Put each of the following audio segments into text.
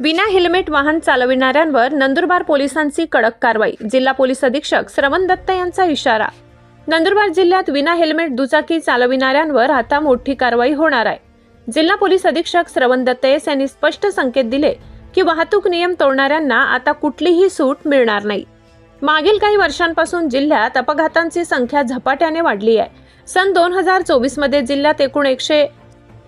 विना हेल्मेट वाहन चालविणाऱ्यांवर नंदुरबार पोलिसांची कडक कारवाई जिल्हा पोलीस अधीक्षक श्रवण दत्त यांचा इशारा. नंदुरबार जिल्ह्यात विना हेल्मेट दुचाकी चालविणाऱ्यांवर आता मोठी कारवाई होणार आहे. जिल्हा पोलीस अधीक्षक श्रवण दत्तयस यांनी स्पष्ट संकेत दिले की वाहतूक नियम तोडणाऱ्यांना आता कुठलीही सूट मिळणार नाही. मागील काही वर्षांपासून जिल्ह्यात अपघातांची संख्या झपाट्याने वाढली आहे. सन दोन हजार चोवीसमध्ये जिल्ह्यात एकूण एकशे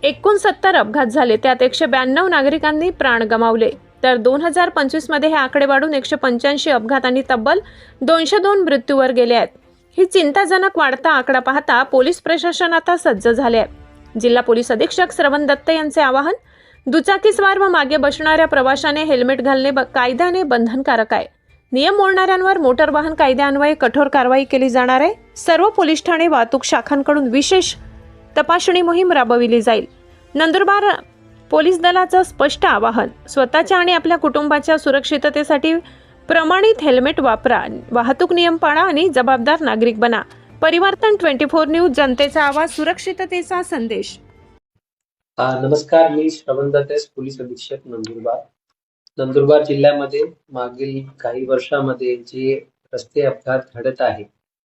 एकोणसत्तर अपघात झाले. त्यात एकशे ब्याण्णव नागरिकांनी प्राण गमावले. तर दोन हजार पंचवीसमध्ये हे आकडे वाढून एकशे पंच्याऐंशी अपघात आणि तब्बल दोनशे दोन मृत्यूवर गेले आहेत. ही चिंताजनक वाढता आकडा पाहता पोलीस प्रशासन आता सज्ज झाले आहे. जिल्हा पोलीस अधीक्षक श्रवण दत्त यांचे आवाहन दुचाकीस्वार व मागे बसणाऱ्या प्रवाशाने हेल्मेट घालणे ब- कायद्याने बंधनकारक आहे. नियम मोडणाऱ्यांवर मोटर वाहन कायद्यान्वये कठोर कारवाई केली जाणार आहे. सर्व पोलीस ठाणे वाहतूक शाखांकडून विशेष तपासणी मोहीम राबविली जाईल. नंदुरबार पोलीस दलाचं स्पष्ट आवाहन स्वतःच्या आणि आपल्या कुटुंबाच्या सुरक्षिततेसाठी प्रमाणित हेल्मेट वापरा वाहतूक नियम पाळा आणि जबाबदार नागरिक बना. परिवर्तन ट्वेंटी फोर न्यूज जनतेचा आवाज सुरक्षिततेचा संदेश. नमस्कार मी श्रवण दत्तेस पोलीस अधीक्षक नंदुरबार. नंदुरबार जिल्ह्यामध्ये मागील काही वर्षामध्ये जे रस्ते अपघात घडत आहे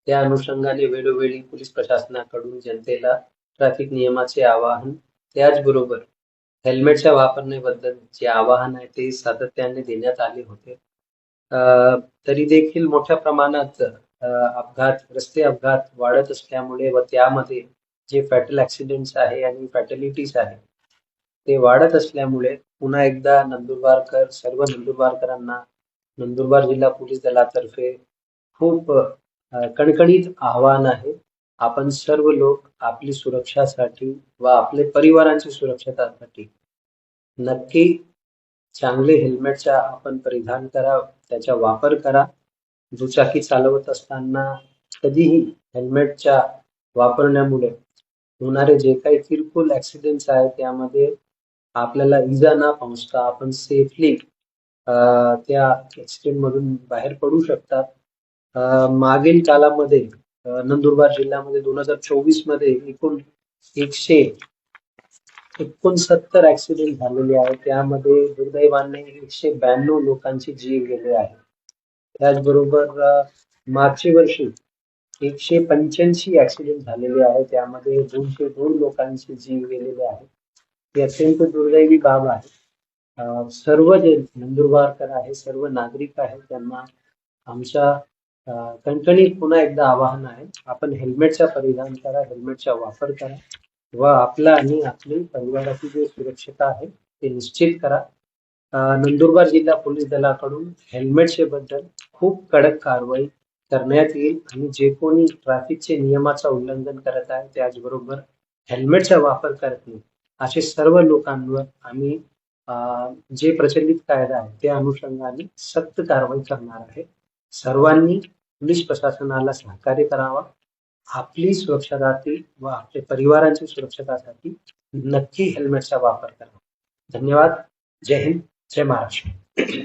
त्या अनुषंगाने वेळोवेळी पोलीस प्रशासनाकडून जनतेला ट्रॅफिक नियमाचे आवाहन त्याचबरोबर हेल्मेटच्या वापरण्याबद्दल जे आवाहन आहे ते सातत्याने देण्यात आले होते. तरी देखील मोठ्या प्रमाणात अपघात रस्ते अपघात वाढत असल्यामुळे व त्यामध्ये जे फॅटल ॲक्सिडेंट्स आहे आणि फॅटलिटीज आहे ते वाढत असल्यामुळे पुन्हा एकदा नंदुरबारकर सर्व नंदुरबारकरांना नंदुरबार जिल्हा पोलीस दलातर्फे खूप कणकणीत आव्हान आहे. आपण सर्व लोक आपली सुरक्षासाठी व आपले परिवारांची सुरक्षतासाठी नक्की चांगले हेल्मेटचा आपण परिधान करा त्याचा वापर करा. दुचाकी चालवत असताना कधीही हेल्मेटच्या वापरण्यामुळे होणारे जे काही किरकोळ ऍक्सिडेंट्स आहेत त्यामध्ये आपल्याला इजा न पोहोचता आपण सेफली त्या ऍक्सिडेंट मधून बाहेर पडू शकतात. मागील कालामध्ये नंदुरबार जिल्ह्यामध्ये दोन हजार चोवीसमध्ये एकूण एकशे एकोणसत्तर ऍक्सिडेंट झालेले आहेत. त्यामध्ये दुर्दैवाने एकशे ब्याण्णव लोकांचे जीव गेले आहे. त्याचबरोबर अं, मागच्या वर्षी एकशे पंच्याऐंशी ऍक्सिडेंट झालेले आहे त्यामध्ये दोनशे दोन लोकांचे जीव गेलेले आहेत ही अत्यंत दुर्दैवी बाब आहे. सर्व जे नंदुरबारकर आहे सर्व नागरिक आहे त्यांना आमच्या कणकणीत पुन्हा एकदा आवाहन आहे आपण हेल्मेटचा परिधान करा हेल्मेटचा वापर करा व आपला आणि आपली परिवाराची जी सुरक्षता आहे ते निश्चित करा. नंदुरबार जिल्हा पोलीस दलाकडून हेल्मेटचे बद्दल खूप कडक कारवाई करण्यात येईल आणि जे कोणी ट्रॅफिकचे नियमाचा उल्लंघन करत आहे त्याचबरोबर हेल्मेटचा वापर करत नाही असे सर्व लोकांवर आम्ही जे प्रचलित कायदा आहे त्या अनुषंगाने सक्त कारवाई करणार आहे. सर्वांनी पोलीस प्रशासनाला सहकार्य करावा. आपली सुरक्षतासाठी व आपल्या परिवारांच्या सुरक्षतासाठी नक्की हेल्मेटचा वापर करावा. धन्यवाद. जय हिंद. जय महाराष्ट्र.